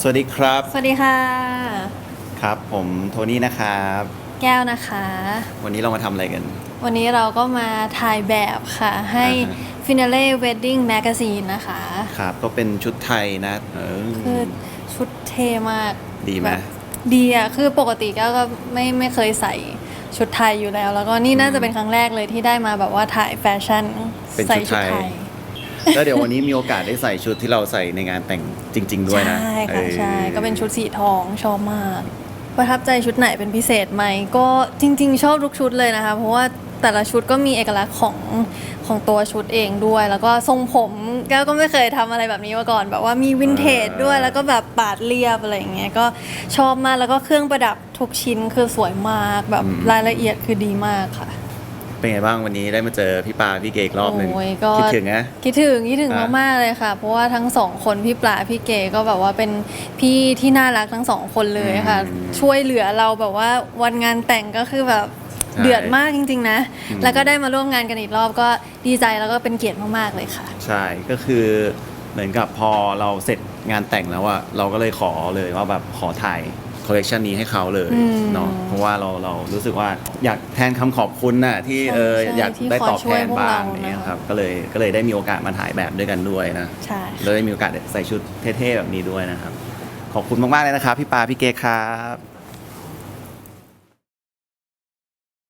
สวัสดีครับ สวัสดีค่ะ ครับ ผมโทนี่นะครับ แก้วนะคะ วันนี้เรามาทำอะไรกัน วันนี้เราก็มาถ่ายแบบค่ะ ให้ อ่าฮะ Finale Wedding Magazine นะคะ ครับ ก็เป็นชุดไทยนะ เออ คือชุดเท่มากดีไหม แบบดีอะคือปกติแก้วก็ไม่ไม่เคยใส่ชุดไทยอยู่แล้ว แล้วก็นี่น่าจะเป็นครั้งแรกเลยที่ได้มาแบบว่าถ่ายแฟชั่นเป็นใส่ชุดไทย แล้วเดี๋ยววันนี้มีโอกาสได้ใส่ชุดที่เราใส่ในงานแต่งจริง ๆ ด้วยนะ ใช่เอค่ะอใช่ก็เป็นชุดสีทองชอบมาก ประทับใจชุดไหนเป็นพิเศษไหมก็จริง ๆ ชอบทุกชุดเลยนะคะเพราะว่าแต่ละชุดก็มีเอกลักษณ์ของของตัวชุดเองด้วย แล้วก็ทรงผมแก้วก็ไม่เคยทำอะไรแบบนี้มาก่อน แบบว่ามีวินเทจด้วยแล้วก็แบบปาดเรียบอะไรอย่างเงี้ยก็ชอบมากแล้วก็เครื่องประดับทุกชิ้นคือสวยมากแบบรายละเอียดคือดีมากค่ะ เป็นไงบ้างวันนี้ได้มาเจอพี่ปาพี่เกอีกรอบหนึ่งโอ้ยก็ คิดถึงนะ คิดถึงคิดถึงอะมากๆเลยค่ะ เพราะว่าทั้งสองคนพี่ปลาพี่เก๋ก็แบบว่าเป็นพี่ที่น่ารักทั้งสองคนเลยค่ะช่วยเหลือเราแบบว่าวันงานแต่งก็คือแบบเดือดมากจริง ๆ นะแล้วก็ได้มาร่วมงานกันอีกรอบก็ดีใจแล้วก็เป็นเกียรติมากๆเลยค่ะ ใช่ก็คือเหมือนกับพอเราเสร็จงานแต่งแล้วอะเราก็เลยขอเลยว่าแบบขอถ่าย คอลเลกชันนี้ให้เขาเลยอืมเนาะเพราะว่าเราเรารู้สึกว่าอยากแทนคำขอบคุณน่ะที่ใช่เออใช่อยากที่ได้คอยตอบแทนช่วยพวกบ้างเราอย่างเงี้ยนะคะครับก็เลยก็เลยได้มีโอกาสมาถ่ายแบบด้วยกันด้วยนะใช่แล้วได้มีโอกาสใส่ชุดเท่ๆแบบนี้ด้วยนะครับ ขอบคุณมากๆเลยนะครับ พี่ปาพี่เกครับ